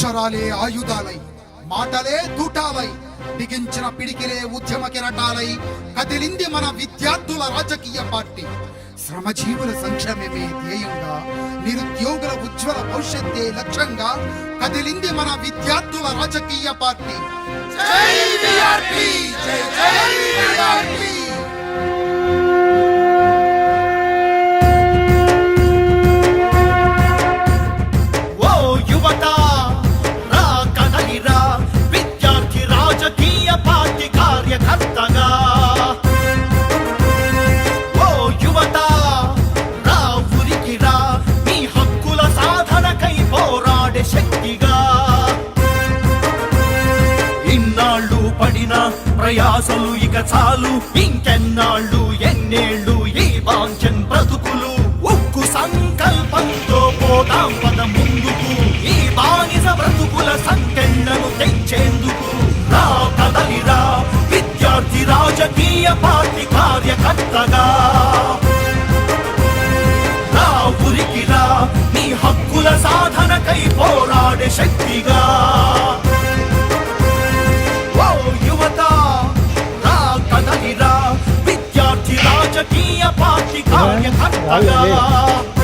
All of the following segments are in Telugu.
అక్షరాలే ఆయుధాలై మాటలే తూటాలై బిగించిన పిడికిలే ఉద్యమ కిరటాలై కదిలింది మన విద్యార్థుల రాజకీయ పార్టీ. శ్రమజీవుల సంక్షేమమే ధ్యేయంగా నిరుద్యోగుల ఉజ్వల భవిష్యత్తే లక్ష్యంగా కదిలింది మన విద్యార్థుల రాజకీయ పార్టీ. జై విఆర్పి జై జై ప్రయాసలు ఇక చాలు. ఇంకెన్నాళ్ళు ఎన్నేళ్ళు ఈ వాంఛన్ బ్రతుకులు? ఉక్కు సంకల్పంతో పోదాం పద ముందుకు. ఈ బానిస బ్రతుకుల సంకెళ్ళను తెచ్చేందుకు. రా కదలిరా విద్యార్థి రాజకీయ పార్టీ కార్యకర్తగా. రా ఉరికిరా నీ హక్కుల సాధనకై పోరాడే శక్తిగా. పార్టీ కార్యకర్తగా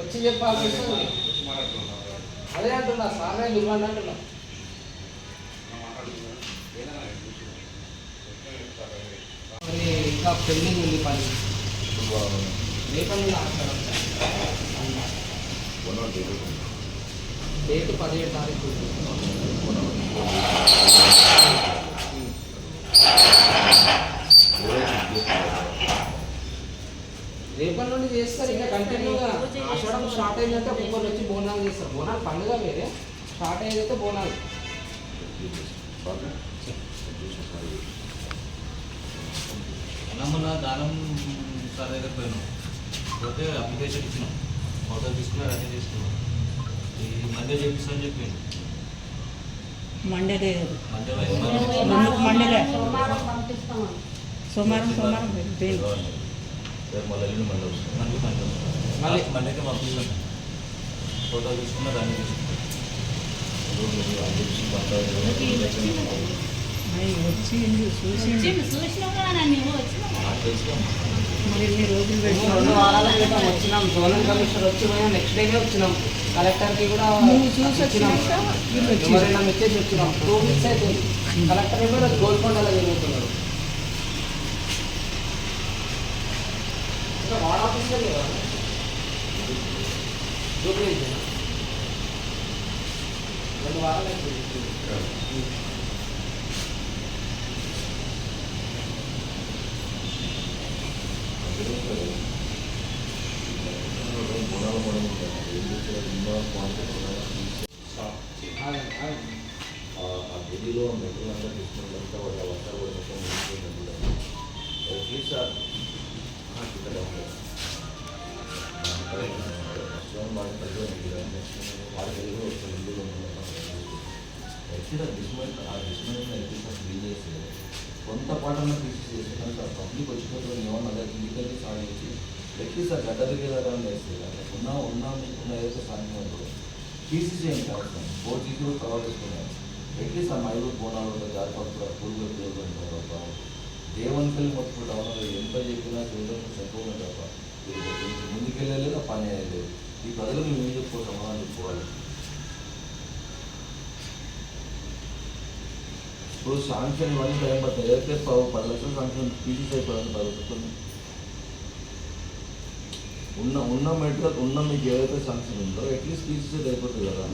వచ్చి చెప్పాలి అదే అంటున్నా సార్ ఇవ్వండి అంటున్నా మరి ఇంకా పెళ్ళి ఉంది పని డేట్ పదిహేడు తారీఖు రేపటి నుండి చేస్తారు ఇంకా కంటిన్యూగా ఆషాఢం స్టార్ట్ అయిందంటే ఒక్కొక్కరు వచ్చి బోనాలు చేస్తారు. బోనాలు పండుగ వేరే స్టార్ట్ అయ్యేదైతే బోనాలు. మొన్న దానం సార్ దగ్గర పోయినాం. పోతే అప్లికేషన్ ఇచ్చినాం. ఫోటో తీసుకున్నారు అన్నీ తీసుకున్నాం. ఈ మండే చేపిస్తామని చెప్పిండు. మండే లేదు మండే మండే- సోమవారం సోమవారం మళ్ళీ మళ్ళీ మండే మళ్ళీ- మళ్ళీ మండేకి పంపిస్తాం. ఫోటో తీసుకున్నారు అన్నీ తీసుకున్నాం రోజులు మేము పెట్టుకోవాలి రెండు వారాల క్రితం వచ్చినాం. జోనల్ కమిషనర్ వచ్చి పోయినా నెక్స్ట్ డేనే వచ్చినాం. కలెక్టర్కి కూడా చూసి ఇచ్చినాం. వచ్చినాక వీళ్ళు వచ్చి ఎవరైనా మెసేజ్ వచ్చినాం. టూ వీక్స్ అయితే కలెక్టర్ ఈరోజు గోల్కొండలో ఆఫీస్లో లేవా? జూబ్లీ రెండు వారాలు అయింది. ఆగండి, ఆగండి. ఆ ఢిల్లీలో మెట్రోలంతా తీసుకున్నంత వాళ్ళ వర్షాలు కూడా మొత్తం మునిగిపోయిందండి అట్లీస్ట్ ఇక్కడ యాక్చువల్గా డిస్మెంట్ ఆ డిస్మెంట్ అట్లీస్ట్ బిల్ చేసి కొంత పాటన కృషి చేసినంత పబ్లిక్ వచ్చినప్పుడు ఏమన్నా అదే ఇంటికెళ్ళి సాగించి అట్లీస్ట్ ఆ గడ్డ దిగేదాన్ని వేస్తే అట్లా ఉన్నా ఉన్నా ఉన్న ఏదైతే సాధ్యం ఉందో తీసేసేయండి కరెక్ట్ బోర్డు తీసి కూడా కవర్ చేసుకున్నాను. అట్లీస్ట్ ఆ మైలు బోనాలు జారిపడుతున్న పూర్వ ఉపయోగం తప్ప దేవునికెళ్ళి మొత్తం డౌన్లో ఎంత చెప్పినా దేవుని సరిపోతుంది తప్ప ముందుకెళ్ళలేదు ఆ పని అయ్యలేదు ఈ ప్రజలు మేము ఏం చెప్పుకో సమాధానం చెప్పుకోవాలి. ఇప్పుడు శాంక్షన్ ఇవన్నీ టైం పడుతుంది ఏదైతే పది లక్షల శాంక్షన్ పీసీసీ అయిపోయింది పది లక్షలు ఉన్న ఉన్న మెటీరియల్ ఉన్న మీకు ఏదైతే శాంక్షన్ ఉందో అట్లీస్ట్ తీసేది అయిపోతుంది కదా.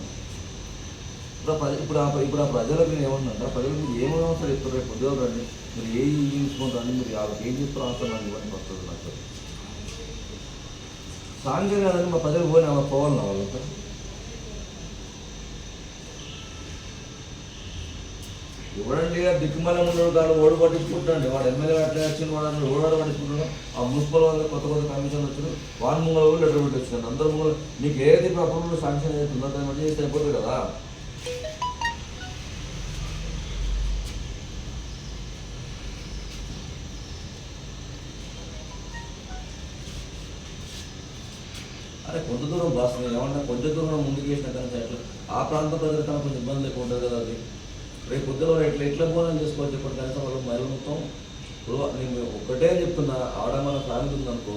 ఇప్పుడు ఆ ప్రజ- ఇప్పుడు ఆ ఇప్పుడు ఆ ప్రజలకు నేను ఏమన్నా ప్రజలకు మీరు ఏమైనా అవసరం చెప్తారు రేపు ఉద్యోగం రండి. మీరు ఏ తీసుకుంటారండి మీరు వాళ్ళకి ఏం చెప్తారో ఆన్సర్ నాకు ఇవన్నీ వస్తుంది నాకు. సాంఘిక కాదండి మా ప్రజలు పోయినా పోవాలి వాళ్ళంతా? ఎవడండి దిక్కుమలంలో వాళ్ళు ఓడి పట్టించుకుంటాడు వాడు ఎమ్మెల్యే అట్లా వచ్చిన వాడు ఓడాడు పట్టించుకుంటాడు. ఆ మున్సిపల్ వాళ్ళు కొత్త కొత్త కమిషన్ వచ్చారు వాన్ ముంగల కూడా లెటర్ పెట్టి వచ్చినాడు అందరు ముంగల నీకు ఏది ఇప్పుడు అప్పుడు శాంక్షన్ అవుతుందో దాన్ని బట్టి చేస్తే అయిపోతుంది కదా. అరే కొంత దూరం బాస్ ఏమన్నా కొంచెం దూరం ముందుకు వేసిన కానీ ఆ ప్రాంత ప్రజలకు కొంచెం ఇబ్బంది లేకుండా ఉంటుంది కదా అది. రేపు పొద్దున ఎట్లా ఎట్లా భోజనం చేసుకోవచ్చు ఇప్పుడు కనీసం వాళ్ళు మహిళలు మొత్తం ఇప్పుడు నేను ఒక్కటే చెప్తున్నా ఆడ మన ఫ్యామిలీ ఉందనుకో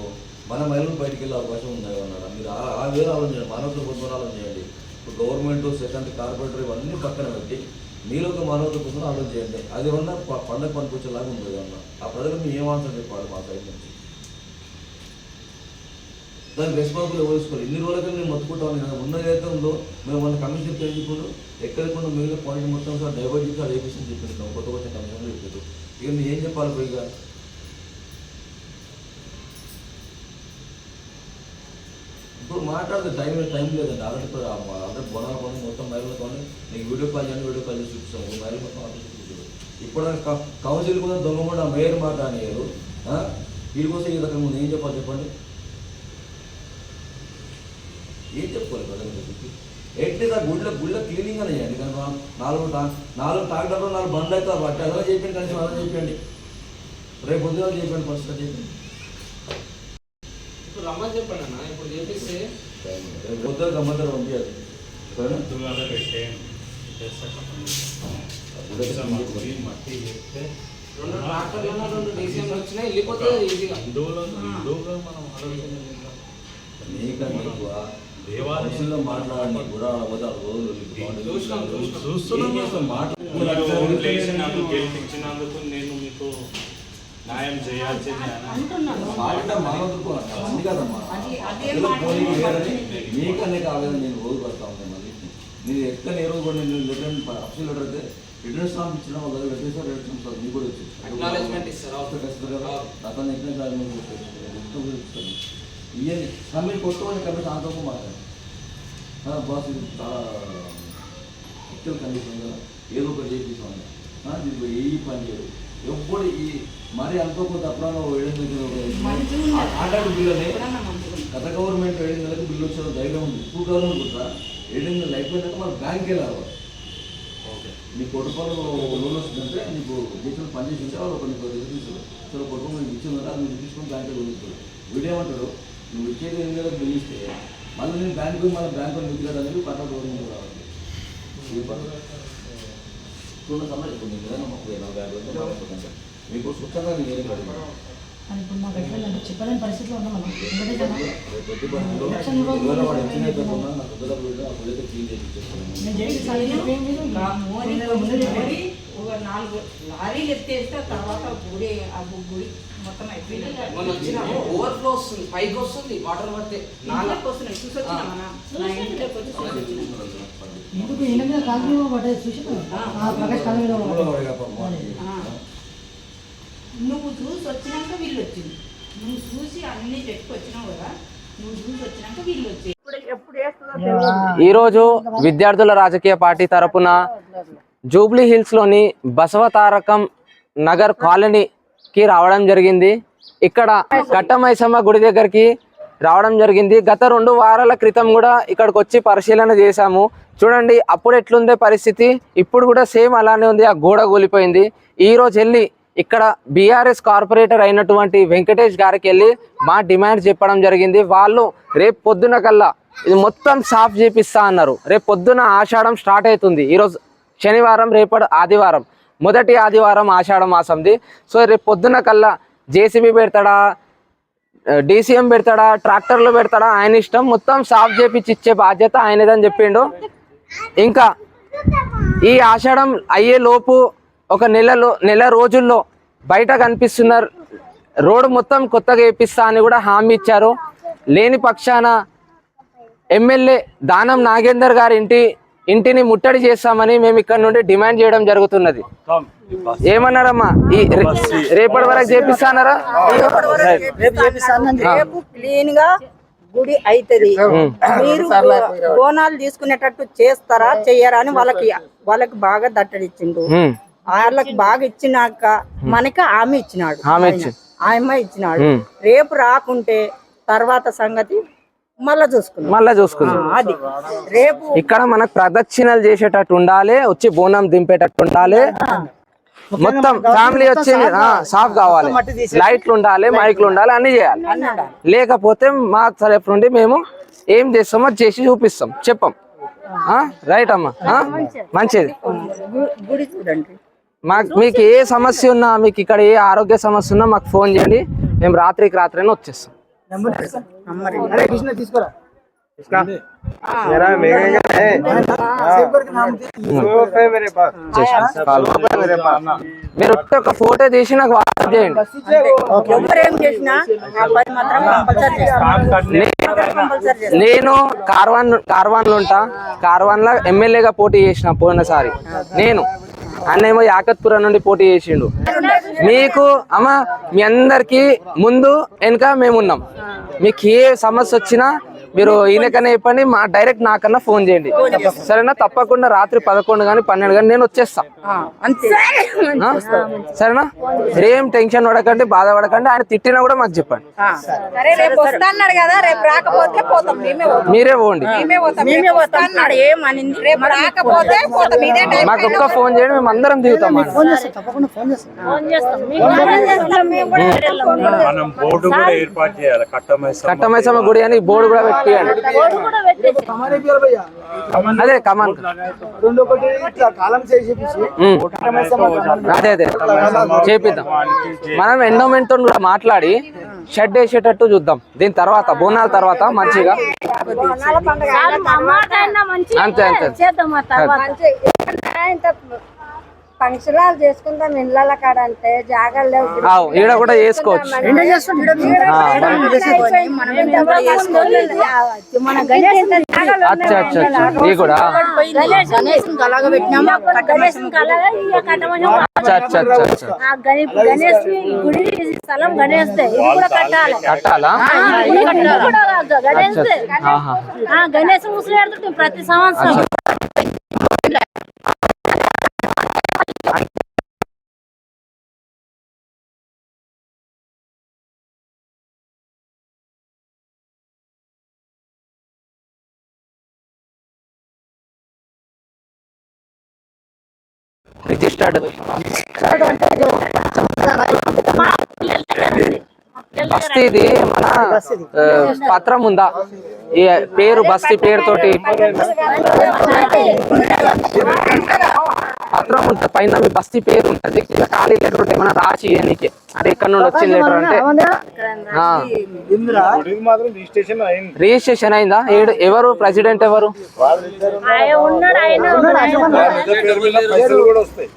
మన మహిళలు బయటికి వెళ్ళే అవకాశం ఉందా అన్నాడు? మీరు ఆ వేరే ఆలోచన చేయండి మానవత పొద్దున ఆలోచన చేయండి. ఇప్పుడు గవర్నమెంట్ సెకండ్ కార్పొరేటర్ ఇవన్నీ పక్కన పెట్టి మీలో ఒక మానవత కోసం ఆలోచన చేయండి. అది ఏమన్నా పండగ పనికొచ్చేలాగా ఉంటుంది అన్న ఆ ప్రజలకు ఏమాత్రం ఏం ఆన్సర్ చెప్పాలి మా సైడ్ నుంచి? దానికి రెస్పాన్సిబుల్ ఎవరుకోవాలి ఇన్ని రోజులకి మేము మొత్తుకుంటాం కదా. ఉన్న ఏదైతే మేము మన కమిషన్ పెంచుకుంటూ ఎక్కడికుండా మిగిలిన పాయింట్ మొత్తం సార్ డైవర్ట్ చేసి అది ఏపీసీ చెప్పిస్తాం కొత్త కొత్త కమిషన్లు చెప్పారు ఇక నేను ఏం చెప్పాలి పోయిగా ఇప్పుడు మాట్లాడితే టైం టైం లేదండి. ఆల్రెడీ ఇప్పుడు ఆల్రెడీ బొనాల పని మొత్తం మైలు పని నీకు వీడియో కాల్ చేయండి వీడియో కాల్ చేసి చూపిస్తాము మైలు మొత్తం ఆల్రెడీ చూపించారు ఇప్పుడు కౌన్సిల్ కూడా దొంగకుండా మేయర్ మాట అనేయారు వీడి కోసం ఈ రకంగా ముందు ఏం చెప్పాలి చెప్పండి? ఏం చెప్పుకోవాలి ప్రజలకు ఎట్లీస్ట్ ఆ గుళ్ళ గుళ్ళ క్లీనింగ్ అని చేయండి. కానీ నాలుగు నాలుగు ట్రాక్టర్లు నాలుగు బండ్లు అయితే బట్టి అలా చెప్పండి కనీసం అలా చెప్పండి రేపు ఉద్యోగం చెప్పండి ఫస్ట్ చెప్పండి ఇప్పుడు రమ్మని చెప్పండి అన్న. ఇప్పుడు చేపిస్తే రేపు ఉద్యోగం గమ్మత్తరు పంపించాలి. మట్టి చెప్తే రెండు ట్రాక్టర్లు రెండు డీసీఎంలు వచ్చినాయి వెళ్ళిపోతే ఈజీగా. హిందువులు హిందువుగా మనం ఆలోచన. నీకన్నా ఎక్కువ దేవాలయం మనుషుల్లో మాట్లాడండి కూడా పోతే ఆ రోజులు చూసినాం, చూసినాం. చూస్తున్నాం. ఏం చేస్తాం? మీరు మాట్లాడుతున్నారు. ఓట్లేసినందుకు గెలిపించినందుకు నేను మీకు న్యాయం చేయాల్సిందే. నీకనే కాలేదు నేను రోజు పడతా ఉన్నాను మళ్ళీ నేను ఎక్కడ ఏ రోజు కూడా నేను లెటర్ అఫీషియల్ లెటర్ అయితే రిటర్న్ స్టాంప్ ఇచ్చిన వాళ్ళ లెటర్ సార్ రిటర్న్ స్టాంప్ మీకు కూడా వచ్చింది అతను ఎక్కడ కాదు ఇవన్నీ మీరు కొత్త వాళ్ళని కాబట్టి శాంతంగా మాట్లాడు. బాస్ ఇది చాలా ఎక్చల్ కండిషన్ కదా ఏదో ఒకటి చేపిస్తాను దీంట్లో ఏ పని చేయదు ఎప్పుడు ఈ మరి అనుకోకుండా అప్పుడన్నా. ఆటాడు బిల్లుని. గత గవర్నమెంట్ ఏడు నెలలకు బిల్లు వచ్చేది ధైర్యం ఉంది. ఇప్పుడు గవర్నమెంట్ కూడా ఏడు నెలలు అయిపోయినాక మన బ్యాంక్కి వెళ్ళాలి. ఓకే. నీ కొడుకోలు లోన్ వస్తుందంటే నీకు జీతం పని చేసి ఉంటే వాళ్ళు కొన్ని తీసుకుంటారు సో కొడుకు నీకు ఇచ్చిందంటే అది తీసుకొని బ్యాంక్లో కొనుక్కోడు వీడేమంటాడు? నువ్వు ఇచ్చేది ఎనిమిది నెలలకు బిల్లు ఇస్తే మళ్ళీ నేను బ్యాంకు మళ్ళీ బ్యాంకు మిగిలేదు అనేది పట్ల గవర్నమెంట్ రావాలి చూడండి సమయం ఇప్పుడు నీకు ఏదైనా ముప్పై నలభై యాభై వేలు మీకు స్వచ్ఛంగా నేను ఏం అది ఇప్పుడు మాకు ఎట్లా చెప్పలేని పరిస్థితిలో ఉన్నాం మనం. నాలుగు లారీలు ఎత్తేస్తే తర్వాత గుడి ఆ గుడి మొత్తం అయిపోయింది. వచ్చిన ఓవర్ఫ్లో వస్తుంది. పైకి వస్తుంది. వాటర్ పడితే నాలుగు వస్తున్నాయి. చూసి వచ్చినా. నువ్వు చూసి వచ్చినాక వీళ్ళు వచ్చింది. నువ్వు చూసి అన్ని పెట్టుకొచ్చినావు కదా నువ్వు చూసి వచ్చినాక వీళ్ళు వచ్చి ఇప్పుడు ఎప్పుడు వేస్తుందో ఈరోజు విద్యార్థుల రాజకీయ పార్టీ తరపున జూబ్లీ హిల్స్లోని బసవతారకం నగర్ కాలనీకి రావడం జరిగింది. ఇక్కడ కట్టమైసమ్మ గుడి దగ్గరికి రావడం జరిగింది. గత రెండు వారాల క్రితం కూడా ఇక్కడికి వచ్చి పరిశీలన చేశాము. చూడండి అప్పుడు ఎట్లుందే పరిస్థితి ఇప్పుడు కూడా సేమ్ అలానే ఉంది. ఆ గోడ కూలిపోయింది. ఈరోజు వెళ్ళి ఇక్కడ బీఆర్ఎస్ కార్పొరేటర్ అయినటువంటి వెంకటేష్ గారికి వెళ్ళి మా డిమాండ్ చెప్పడం జరిగింది. వాళ్ళు రేపు పొద్దున కల్లా ఇది మొత్తం సాఫ్ చేపిస్తా అన్నారు. రేపు పొద్దున ఆషాఢం స్టార్ట్ అవుతుంది. ఈరోజు శనివారం రేపటి ఆదివారం. మొదటి ఆదివారం ఆషాఢ మాసంది. సో రేపు పొద్దున కల్లా జేసీబీ పెడతాడా డీసీఎం పెడతాడా ట్రాక్టర్లు పెడతాడా ఆయన ఇష్టం. మొత్తం సాఫ్ చేపించి ఇచ్చే బాధ్యత ఆయనదని చెప్పిండు. ఇంకా ఈ ఆషాఢం అయ్యే లోపు ఒక నెలలో నెల రోజుల్లో బయట కనిపిస్తున్న రోడ్డు మొత్తం కొత్తగా వేపిస్తా అని కూడా హామీ ఇచ్చారు. లేని పక్షాన ఎమ్మెల్యే దానం నాగేందర్ గారి ఇంటి ఇంటిని ముట్టడి చేస్తామని మేము ఇక్కడ నుండి డిమాండ్ చేయడం జరుగుతున్నది. ఏమన్నారమ్మా? ఈ రేపటి వరకు చేపిస్తానారా? రేపు క్లీన్గా గుడి అవుతుంది మీరు బోనాలు తీసుకునేటట్టు చేస్తారా చెయ్యరా అని వాళ్ళకి వాళ్ళకి బాగా దట్టడిచ్చిండు ఉమ్, వాళ్ళకి బాగా ఇచ్చినాక మనకి ఆమె ఇచ్చినాడు. ఆమె ఇచ్చినాడు. రేపు రాకుంటే తర్వాత సంగతి మళ్ళా చూసుకున్నాం మళ్ళా చూసుకుందాం. అది. రేపు ఇక్కడ మనకు ప్రదక్షిణలు చేసేటట్టు ఉండాలి వచ్చి బోనం దింపేటట్టు ఉండాలి. మొత్తం ఫ్యామిలీ వచ్చి ఆ, సాఫ్ కావాలి. లైట్లు ఉండాలి మైక్లు ఉండాలి. అన్ని చేయాలి. లేకపోతే మా తరపు నుండి మేము ఏం చేస్తామో అది చేసి చూపిస్తాం. చెప్పం. ఆ, రైట్ అమ్మా? మంచిది. గు- గుడి చూడండి. మాకు మీకు ఏ సమస్య ఉన్నా మీకు ఇక్కడ ఏ ఆరోగ్య సమస్య ఉన్నా మాకు ఫోన్ చేయండి. మేము రాత్రికి రాత్రైనా వచ్చేస్తాం. మీరు ఒక్క ఒక ఫోటో తీసి నాకు వాట్సాప్ చేయండి. ఎవరేం చేసినా నేను కార్వాన్ కార్వాన్లో ఉంటా. కార్వాన్లో ఎమ్మెల్యేగా పోటీ చేసిన పోయినసారి. నేను. అన్నేమో యాకత్పురం నుండి పోటీ చేసిండు. మీకు అమ్మ మీ అందరికీ ముందు వెనుక మేమున్నాం. మీకు ఏ సమస్య వచ్చినా మీరు ఈయనకన్నా చెప్పండి మా డైరెక్ట్ నాకన్నా ఫోన్ చేయండి. సరేనా? తప్పకుండా రాత్రి పదకొండు కానీ పన్నెండు కానీ నేను వచ్చేస్తా. ఆ, అంతే. ఆ? సరేనా? ఏం టెన్షన్ పడకండి బాధపడకండి. ఆయన తిట్టినా కూడా మాకు చెప్పండి. మీరే పోండి. మాకు ఒక్క ఫోన్ చేయండి మేము అందరం దిగుతాం కట్టమైసమ్మ గుడి అని బోర్డు కూడా అదే కమాన్. రెండు ఒకటి కాలం. అదే అదే. చేపిద్దాం. మనం ఎండోమెంట్తో కూడా మాట్లాడి షెడ్ వేసేటట్టు చూద్దాం. దీని తర్వాత బోనాల తర్వాత మంచిగా. అంతే అంతే. ఇంత ఫంక్షనాలు చేసుకుందాం ఇళ్ళ కాడ అంటే జాగాలు లేవు. ఈడ కూడా చేసుకోవచ్చు. ఆ, మన గణేష్ అచ్చా అచ్చా ఇది కూడా గుడి స్థలం గణేష్ ఇది కూడా కట్టాలి. కట్టాలా? ఇది కూడా గణేష్ ఆహా ఆ గణేష్ నుంచి స్టార్ట్ ప్రతి సంవత్సరం బస్తీది మన పత్రం ఉందా? ఈ పేరు బస్తీ పేరుతోటి. పత్రం ఉంటుంది పైన మీ బస్తీ పేరు ఉంటుంది. ఖాళీ లెటర్ ఉంటుంది ఏమైనా రాసి ఇవ్వనీకి అంటే ఇక్కడ నుండి వచ్చిన లెటర్ అంటే రిజిస్ట్రేషన్ అయింది. రిజిస్ట్రేషన్ అయిందా? ఏడు ఎవరు? ప్రెసిడెంట్ ఎవరు? ఆయన ఉన్నాడు ఆయన పైసలు కూడా వస్తాయి.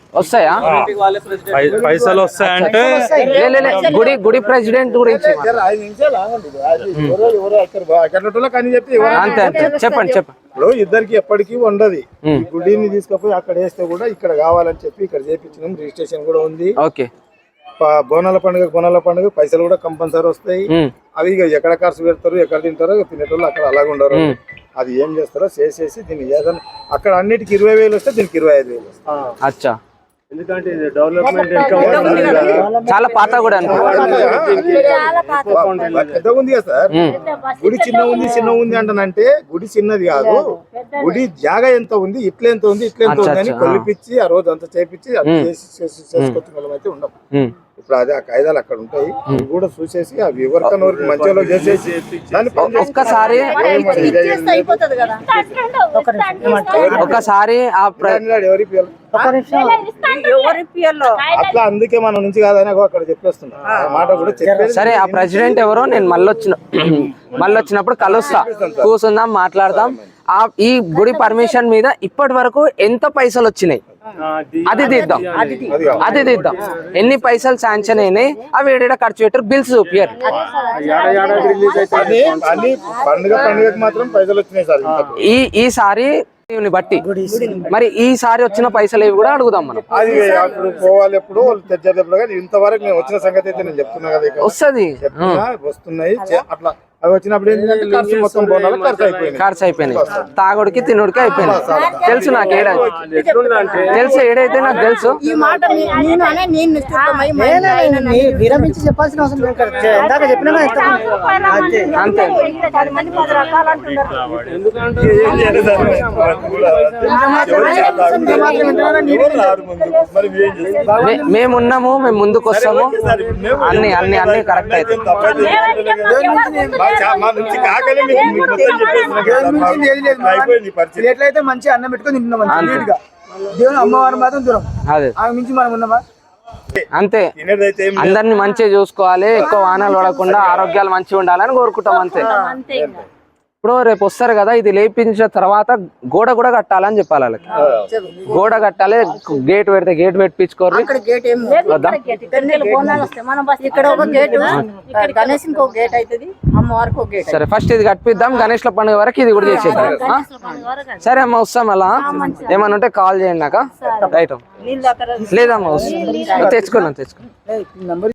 పైసలు వస్తాయంటే లే, లే, లే. గుడి గుడి ప్రెసిడెంట్ గురించి అది అంతే అంతే. చెప్పండి చెప్పండి. ఇప్పుడు ఇద్దరికి ఎప్పటికీ ఉండదు. గుడిని తీసుకుపోయి అక్కడ వేస్తే కూడా ఇక్కడ కావాలని చెప్పి ఇక్కడ చేపించినాం రిజిస్ట్రేషన్ కూడా ఉంది. ఓకే. బోనాల పండుగ బోనాల పండుగ పైసలు కూడా కంపల్సరీ వస్తాయి. అవి ఇక ఎక్కడ ఖర్చు పెడతారు ఎక్కడ తింటారో తినేటోళ్ళు అక్కడ అలాగ ఉండరు. అది ఏం చేస్తారో చేసేసి దీన్ని ఏదైనా అక్కడ అన్నిటికి ఇరవై వేలు వస్తే దీనికి ఇరవై ఐదు వేలు అచ్చా. ఎందుకంటే ఇది డెవలప్మెంట్ చాలా పాత కూడా పెద్దగా ఉంది. కదా సార్? గుడి చిన్న ఉంది చిన్న ఉంది అంటానంటే గుడి చిన్నది కాదు. గుడి జాగా ఎంత ఉంది ఇట్లా ఎంత ఉంది ఇట్లా ఎంత ఉంది అని కొలిపించి ఆ రోజు అంతా చేపించి అది. చేసి చేసి చేసుకొచ్చిన వాళ్ళం అయితే ఉండం. ఉమ్. ఇప్పుడు అదే ఆ కాయిదాలు అక్కడ ఉంటాయి. అవి కూడా చూసేసి ఆ వివర్తన వరకు మంచిగా చేసేసి దాన్ని ఒక్కసారి ఒక్కసారి ఆ ప్ర- ఎవరి పిల్లలు ఎవరి అట్లా అందుకే మన నుంచి కాదని అక్కడ చెప్పేస్తున్నా. ఆ మాట కూడా చెప్పేది సరే ఆ ప్రెసిడెంట్ ఎవరో నేను మళ్ళీ వచ్చిన మళ్ళీ వచ్చినప్పుడు కలుస్తా. కూర్చుందాం మాట్లాడదాం. ఆ ఈ గుడి పర్మిషన్ మీద ఇప్పటి వరకు ఎంత పైసలు వచ్చినాయి? అది తీద్దాం. అది కావాలి. అది తీద్దాం. ఎన్ని పైసలు శాంక్షన్ అయినాయి అవి ఏడేడ ఖర్చు పెట్టారు బిల్స్ చూపియారు. ఈ ఈసారి దీన్ని బట్టి. మరి ఈసారి వచ్చిన పైసలు ఇవి కూడా అడుగుదాం మనం. అది అప్పుడు పోవాలి ఎప్పుడు ఇంతవరకు నేను వచ్చిన సంగతి అయితే నేను చెప్తున్నా కదా ఇక. వస్తుంది. వస్తున్నాయి అట్లా. అవి వచ్చినప్పుడు ఏంటంటే ఖర్చు మొత్తం బోనాలు ఖర్చు అయిపోయింది ఖర్చు అయిపోయినాయి. తాగుడికి తినుడికి అయిపోయినాయి. తెలుసు నాకు ఏడ తెలుసు ఏడైతే నాకు తెలుసు. ఈ మాట విరమించి చెప్పాల్సిన అవసరం. ఇందాక చెప్పినా. అంతే. మేమున్నాము మేము ముందుకు వస్తాము. అన్ని అన్ని అన్ని కరెక్ట్ అయితే మా నుంచి కాకలే మీకు మొత్తం అయిపోయింది పరిస్థితి. ఎట్లయితే మంచి అన్నం పెట్టుకొని తింటున్నాం. నీట్గా. దేవుని అమ్మవారు మాత్రం దూరం. అదే. ఆమె మించి మనం ఉన్నామా? అంతే. అందరిని మంచిగా చూసుకోవాలి ఎక్కువ వాహనాలు పడకుండా ఆరోగ్యాలు మంచిగా ఉండాలని కోరుకుంటాం అంతే. ఇప్పుడు రేపు వస్తారు కదా ఇది లేపించిన తర్వాత గోడ కూడా కట్టాలని చెప్పాలి వాళ్ళకి. గోడ కట్టాలి గేట్ పెడితే గేట్ పెట్టించుకోరు ఇక్కడ గేట్ ఏం వద్దాం? ఇక్కడ ఒక గేట్. గణేష్ ఒక గేట్ అవుతుంది అమ్మవారికి ఒక గేట్ సరే ఫస్ట్ ఇది కట్టిద్దాం గణేష్ల పండుగ వరకు ఇది కూడా చేసేద్దాం? సరే. అమ్మ వస్తాం అలా. ఏమన్నా ఉంటే కాల్ చేయండి నాక. రైట్ లేదమ్మా వస్తాం. తెచ్చుకున్నాం తెచ్చుకున్నాం. నంబర్